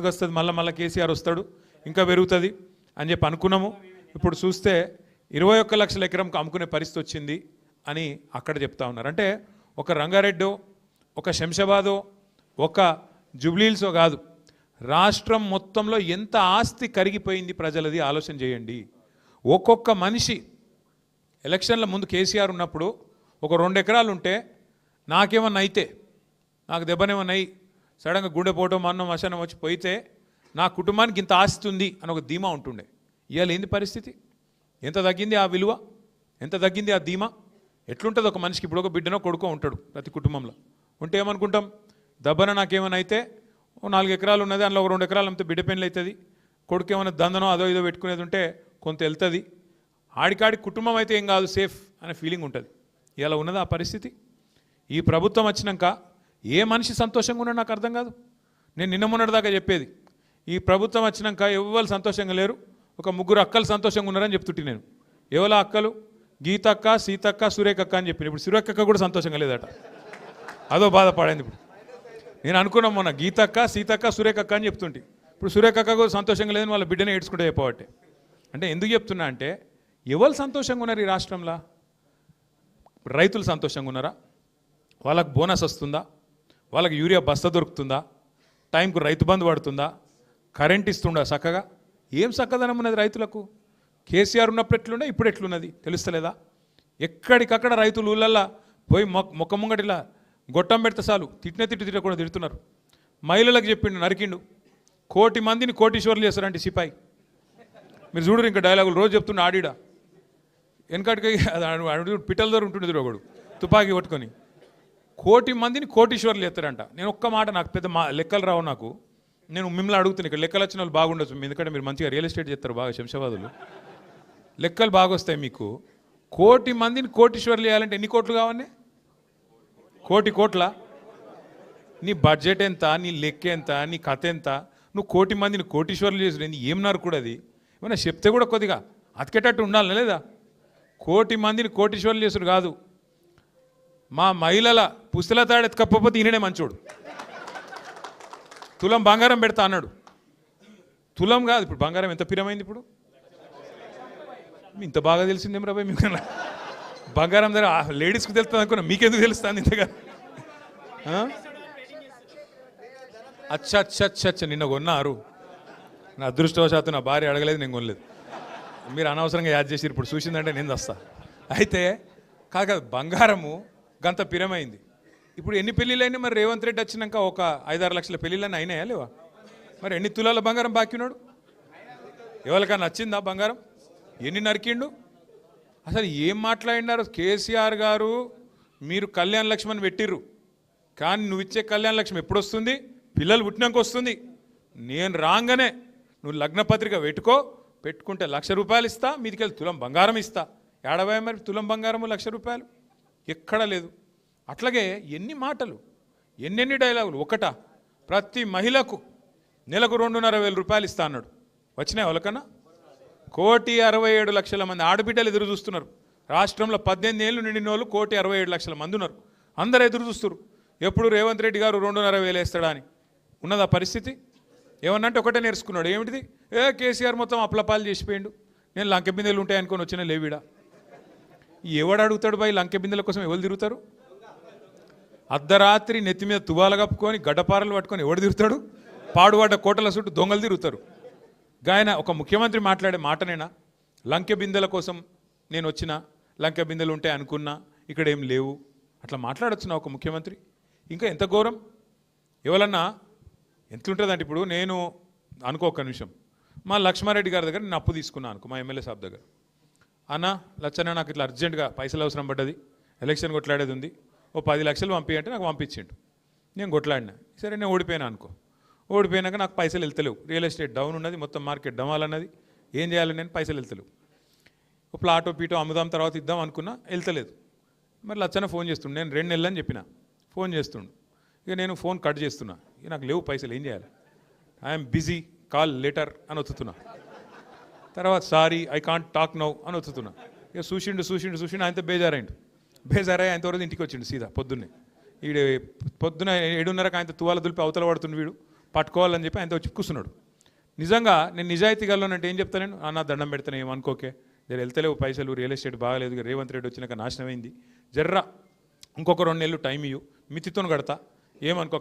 మస్తుగా వస్తుంది మళ్ళీ మళ్ళీ కేసీఆర్ వస్తాడు ఇంకా పెరుగుతుంది అని చెప్పి అనుకున్నాము. ఇప్పుడు చూస్తే ఇరవై ఒక్క లక్షల ఎకరంకి అమ్ముకునే పరిస్థితి వచ్చింది అని అక్కడ చెప్తా ఉన్నారు. అంటే ఒక రంగారెడ్డో ఒక శంషాబాదో ఒక జుబ్లీల్సో కాదు రాష్ట్రం మొత్తంలో ఎంత ఆస్తి కరిగిపోయింది ప్రజలది ఆలోచన చేయండి. ఒక్కొక్క మనిషి ఎలక్షన్ల ముందు కేసీఆర్ ఉన్నప్పుడు ఒక రెండు ఎకరాలు ఉంటే నాకేమన్నా అయితే నాకు దెబ్బనేమన్నాయి సడన్గా గుండె పోవటం అన్నం మశానం వచ్చి పోయితే నా కుటుంబానికి ఇంత ఆస్తుంది ఉంది అని ఒక ధీమా ఉంటుండే. ఇవాళ ఏంది పరిస్థితి? ఎంత తగ్గింది ఆ విలువ? ఎంత తగ్గింది ఆ ధీమా? ఎట్లుంటుంది ఒక మనిషికి? ఇప్పుడు ఒక బిడ్డనో కొడుకో ఉంటాడు ప్రతి కుటుంబంలో. ఉంటే ఏమనుకుంటాం? దబ్బన నాకేమైనా అయితే ఓ నాలుగు ఎకరాలు ఉన్నది అందులో ఒక రెండు ఎకరాలు అమ్మితే బిడ్డ పెన్లు అవుతుంది కొడుకు ఏమైనా దందనో అదో ఇదో పెట్టుకునేది ఉంటే కొంత వెళ్తుంది. ఆడికాడి కుటుంబం అయితే ఏం కాదు సేఫ్ అనే ఫీలింగ్ ఉంటుంది. ఇలా ఉన్నది ఆ పరిస్థితి? ఈ ప్రభుత్వం వచ్చినాక ఏ మనిషి సంతోషంగా ఉన్నాడు నాకు అర్థం కాదు. నేను నిన్న మొన్నటిదాకా చెప్పేది ఈ ప్రభుత్వం వచ్చినాక ఎవ్వరు సంతోషంగా లేరు ఒక ముగ్గురు అక్కలు సంతోషంగా ఉన్నారని చెప్తుంటే నేను. ఎవల అక్కలు? గీతక్క సీతక్క సురేఖక్క అని చెప్పిన ఇప్పుడు సురేఖక్క కూడా సంతోషంగా లేదట. అదో బాధపడింది ఇప్పుడు. నేను అనుకున్నాం మొన్న గీతక్క సీతక్క సురేఖక్క అని చెప్తుంటే. ఇప్పుడు సురేఖక్క కూడా సంతోషంగా లేదని వాళ్ళ బిడ్డనే ఏడ్చుకుంటే చెప్పబట్టే అంటే ఎందుకు చెప్తున్నా అంటే ఎవరు సంతోషంగా ఉన్నారు ఈ రాష్ట్రంలో? రైతులు సంతోషంగా ఉన్నారా? వాళ్ళకు బోనస్ వస్తుందా? వాళ్ళకి యూరియా బస్తా దొరుకుతుందా? టైంకు రైతు బంధు పడుతుందా? కరెంట్ ఇస్తుండా చక్కగా? ఏం చక్కదనం ఉన్నది రైతులకు? కేసీఆర్ ఉన్నప్పుడు ఎట్లుండే ఇప్పుడు ఎట్లున్నది? తెలుస్తలేదా? ఎక్కడికక్కడ రైతులు ఊళ్ళల్లో పోయి మొక్క మొక్క ముంగటిలా గొట్టం పెడితే చాలు తిట్టిన తిట్టు తిట్టకుండా తిడుతున్నారు. మహిళలకు చెప్పిండు నరికిండు. కోటి మందిని కోటీశ్వర్లు చేస్తారంటే సిపాయి. మీరు చూడరు ఇంకా డైలాగులు రోజు చెప్తున్న ఆడిడా. వెనకటికి పిట్టల దగ్గర ఉంటుండే ఒకడు. తుపాకీ పట్టుకొని. కోటి మందిని కోటీశ్వర్లు ఎత్తారంట నేను ఒక్క మాట నాకు పెద్ద మా లెక్కలు రావు నాకు. నేను మిమ్మల్ని అడుగుతున్నాను ఇక్కడ లెక్కలు వచ్చిన వాళ్ళు బాగుండొచ్చు. ఎందుకంటే మీరు మంచిగా రియల్ ఎస్టేట్ చేస్తారు బాగా శంషాబాదులు. లెక్కలు బాగా వస్తాయి మీకు. కోటి మందిని కోటీశ్వర్లు చేయాలంటే ఎన్ని కోట్లు కావాలి కోటి కోట్ల? నీ బడ్జెట్ ఎంత నీ లెక్క ఎంత నీ కథ ఎంత? నువ్వు కోటి మందిని కోటీశ్వర్లు చేసిన ఏం కూడా అది? ఏమైనా చెప్తే కూడా కొద్దిగా అతికేటట్టు ఉండాలి లేదా? కోటి మందిని కోటీశ్వర్లు చేసుడు కాదు. మా మహిళల పుస్తల తాడు ఎత్తుకపోతే ఈయననే మంచోడు. తులం బంగారం పెడతా అన్నాడు. తులం కాదు ఇప్పుడు బంగారం ఎంత పిరమైంది ఇప్పుడు? ఇంత బాగా తెలిసిందేం రాబాయ్ మీకు? బంగారం దగ్గర లేడీస్కి తెలుస్తుంది అనుకున్నా మీకెందుకు తెలుస్తుంది ఇంతగా అచ్చా అచ్చా అచ్చా అచ్చా నిన్న కొన్నారు. నా అదృష్టవశాత్తు నా భార్య అడగలేదు నేను కొనలేదు. మీరు అనవసరంగా యాడ్ చేసి ఇప్పుడు చూసిందంటే నేను వస్తా అయితే కాక బంగారము గంత పిరమైంది. ఇప్పుడు ఎన్ని పెళ్ళిళ్ళైనా మరి రేవంత్ రెడ్డి వచ్చినాక ఒక ఐదారు లక్షల పెళ్ళిళ్ళని అయినాయా లేవా? మరి ఎన్ని తులాల బంగారం బాకినాడు? ఎవరికైనా నచ్చిందా బంగారం? ఎన్ని నరికిండు? అసలు ఏం మాట్లాడినారు? కేసీఆర్ గారు మీరు కళ్యాణ లక్ష్మణ్ పెట్టిర్రు. కానీ నువ్వు ఇచ్చే కళ్యాణ లక్ష్మి ఎప్పుడు వస్తుంది పిల్లలు పుట్టినాక వస్తుంది. నేను రాగానే. నువ్వు లగ్న పత్రిక పెట్టుకో పెట్టుకుంటే లక్ష రూపాయలు ఇస్తా మీదికెళ్ళి తులం బంగారం ఇస్తా. ఏడవై మరి తులం బంగారము లక్ష రూపాయలు? ఎక్కడా లేదు. అట్లాగే ఎన్ని మాటలు ఎన్నెన్ని డైలాగులు ఒకట ప్రతి మహిళకు నెలకు రెండున్నర వేల రూపాయలు ఇస్తా అన్నాడు. వచ్చినాయి వాళ్ళకన్నా కోటి అరవై ఏడు లక్షల మంది ఆడబిడ్డలు ఎదురు చూస్తున్నారు. రాష్ట్రంలో పద్దెనిమిది ఏళ్ళు నిండిన వాళ్ళు కోటి అరవై ఏడు లక్షల మంది ఉన్నారు. అందరు ఎదురు చూస్తున్నారు. ఎప్పుడు రేవంత్ రెడ్డి గారు రెండున్నర వేలు వేస్తాడా అని. ఉన్నదా పరిస్థితి? ఏమన్నంటే ఒకటే నేర్చుకున్నాడు. ఏమిటిది? ఏ కేసీఆర్ మొత్తం అప్లపాలు చేసిపోయిండు. నేను లంకె బిందెలు ఉంటాయి అనుకొని వచ్చిన లేవిడా? ఎవడు అడుగుతాడు బాయ్ లంకె బిందెల కోసం ఎవరు తిరుగుతారు? అర్ధరాత్రి నెత్తి మీద తువాలు కప్పుకొని గడ్డపారలు పట్టుకొని ఎవడు తిరుగుతాడు? పాడువాడ కోటల చుట్టూ దొంగలు తిరుగుతారు. గాయన ఒక ముఖ్యమంత్రి మాట్లాడే మాటనేనా లంకె బిందెల కోసం నేను వచ్చిన లంకె బిందెలు ఉంటాయి అనుకున్నా ఇక్కడ ఏం లేవు. అట్లా మాట్లాడొచ్చునా ఒక ముఖ్యమంత్రి? ఇంకా ఎంత ఘోరం? ఎవరన్నా ఎంతుంటుందంటే ఇప్పుడు? నేను అనుకో ఒక నిమిషం. మా లక్ష్మారెడ్డి గారి దగ్గర నేను అప్పు తీసుకున్నాను అనుకో మా ఎమ్మెల్యే సాబ్ దగ్గర. అన్న లచ్చన్న నాకు ఇట్లా అర్జెంటుగా పైసలు అవసరం పడ్డది. ఎలక్షన్ కొట్లాడేది ఉంది. ఓ పది లక్షలు పంపించంటే నాకు పంపించిండు. నేను కొట్లాడినా. సరే నేను ఓడిపోయినా అనుకో. ఓడిపోయినాక నాకు పైసలు వెళ్తలేవు. రియల్ ఎస్టేట్ డౌన్ ఉన్నది మొత్తం మార్కెట్ డౌన్ అన్నది. ఏం చేయాలి నేను? పైసలు వెళ్తలేవు. ఓ ప్లాటో పీటో అమ్ముదాం తర్వాత ఇద్దాం అనుకున్నా వెళ్తలేదు. మరి లచ్చన ఫోన్ చేస్తుండు. నేను రెండు నెలలు అని చెప్పిన. ఫోన్ చేస్తుండు. ఇక నేను ఫోన్ కట్ చేస్తున్నా. ఇక నాకు లేవు పైసలు ఏం చేయాలి? ఐఎమ్ బిజీ కాల్ లెటర్ అని ఒత్తుతున్నా. తర్వాత sorry I can't talk now అని వచ్చుతున్నా ఇక చూసిండు చూసిండు చూసిండు ఆయనతో బేజారైండు. బేజారై ఆయన వరకు ఇంటికి వచ్చిండు సీదా పొద్దున్నే. ఈడు పొద్దున ఏడున్నరకు ఆయన తువాల దులిపి అవతల పడుతుండు వీడు. పట్టుకోవాలని చెప్పి ఆయనతో వచ్చి కూర్చున్నాడు. నిజంగా నేను నిజాయితీ గల్లోనంటే ఏం చెప్తాను నేను? అన్న దండం పెడతాను ఏమనుకోకే జర వెళ్తలేవు పైసలు రియల్ ఎస్టేట్ బాగాలేదు రేవంత్ రెడ్డి వచ్చినాక నాశనమైంది. జర్రా ఇంకొక రెండు నెలలు టైం ఇవ్వు మితితో కడతా. ఏమనుకో